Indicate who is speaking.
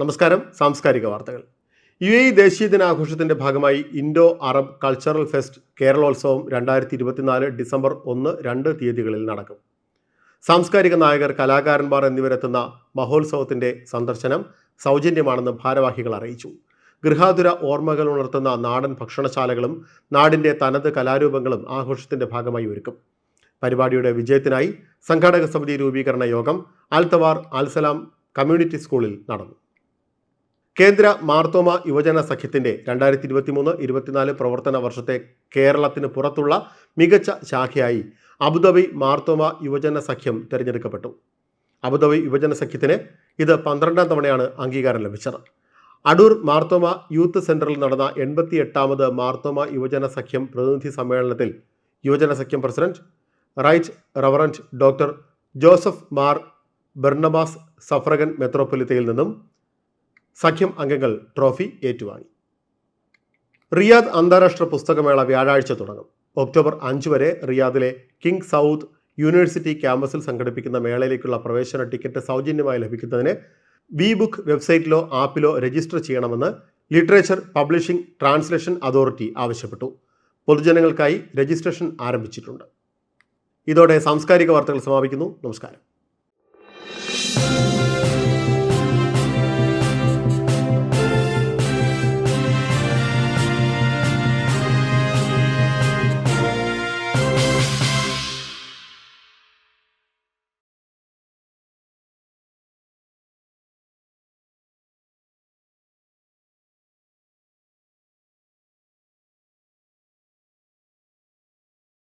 Speaker 1: നമസ്കാരം സാംസ്കാരിക വാർത്തകൾ. യു എ ദേശീയ ദിനാഘോഷത്തിന്റെ ഭാഗമായി Indo Arab cultural fest Keralotsavam രണ്ടായിരത്തി ഇരുപത്തിനാല് ഡിസംബർ ഒന്ന് രണ്ട് തീയതികളിൽ നടക്കും. സാംസ്കാരിക നായകർ കലാകാരന്മാർ എന്നിവരെത്തുന്ന മഹോത്സവത്തിന്റെ സന്ദർശനം സൗജന്യമാണെന്ന് ഭാരവാഹികൾ അറിയിച്ചു. ഗൃഹാതുര ഓർമ്മകൾ ഉണർത്തുന്ന നാടൻ ഭക്ഷണശാലകളും നാടിന്റെ തനത് കലാരൂപങ്ങളും ആഘോഷത്തിന്റെ ഭാഗമായി ഒരുക്കും. പരിപാടിയുടെ വിജയത്തിനായി സംഘാടക സമിതി രൂപീകരണ യോഗം ആൽത്തവാർ ആൽസലാം കമ്മ്യൂണിറ്റി സ്കൂളിൽ നടന്നു. കേന്ദ്ര മാർത്തോമ യുവജന സഖ്യത്തിന്റെ രണ്ടായിരത്തി ഇരുപത്തിമൂന്ന് ഇരുപത്തിനാല് പ്രവർത്തന വർഷത്തെ കേരളത്തിന് പുറത്തുള്ള മികച്ച ശാഖയായി അബുദാബി മാർത്തോമ യുവജന സഖ്യം തിരഞ്ഞെടുക്കപ്പെട്ടു. അബുദാബി യുവജന സഖ്യത്തിന് ഇത് പന്ത്രണ്ടാം തവണയാണ് അംഗീകാരം ലഭിച്ചത്. അടൂർ മാർത്തോമ യൂത്ത് സെന്ററിൽ നടന്ന എൺപത്തി എട്ടാമത് മാർത്തോമ യുവജന സഖ്യം പ്രതിനിധി സമ്മേളനത്തിൽ Yuvajana Sakhyam president right reverend doctor Joseph Mar Barnabas suffragan മെത്രോപൊലിത്തയിൽ നിന്നും സഖ്യം അംഗങ്ങൾ ട്രോഫി ഏറ്റുവാങ്ങി. റിയാദ് അന്താരാഷ്ട്ര പുസ്തകമേള വ്യാഴാഴ്ച തുടങ്ങും. ഒക്ടോബർ അഞ്ച് വരെ റിയാദിലെ കിങ് സൗത്ത് യൂണിവേഴ്സിറ്റി ക്യാമ്പസിൽ സംഘടിപ്പിക്കുന്ന മേളയിലേക്കുള്ള പ്രവേശന ടിക്കറ്റ് സൗജന്യമായി ലഭിക്കുന്നതിന് വി ബുക്ക് വെബ്സൈറ്റിലോ ആപ്പിലോ രജിസ്റ്റർ ചെയ്യണമെന്ന് ലിറ്ററേച്ചർ പബ്ലിഷിംഗ് ട്രാൻസ്ലേഷൻ അതോറിറ്റി ആവശ്യപ്പെട്ടു. പൊതുജനങ്ങൾക്കായി രജിസ്ട്രേഷൻ ആരംഭിച്ചിട്ടുണ്ട്. ഇതോടെ സാംസ്കാരിക വാർത്തകൾ സമാപിക്കുന്നു. നമസ്കാരം.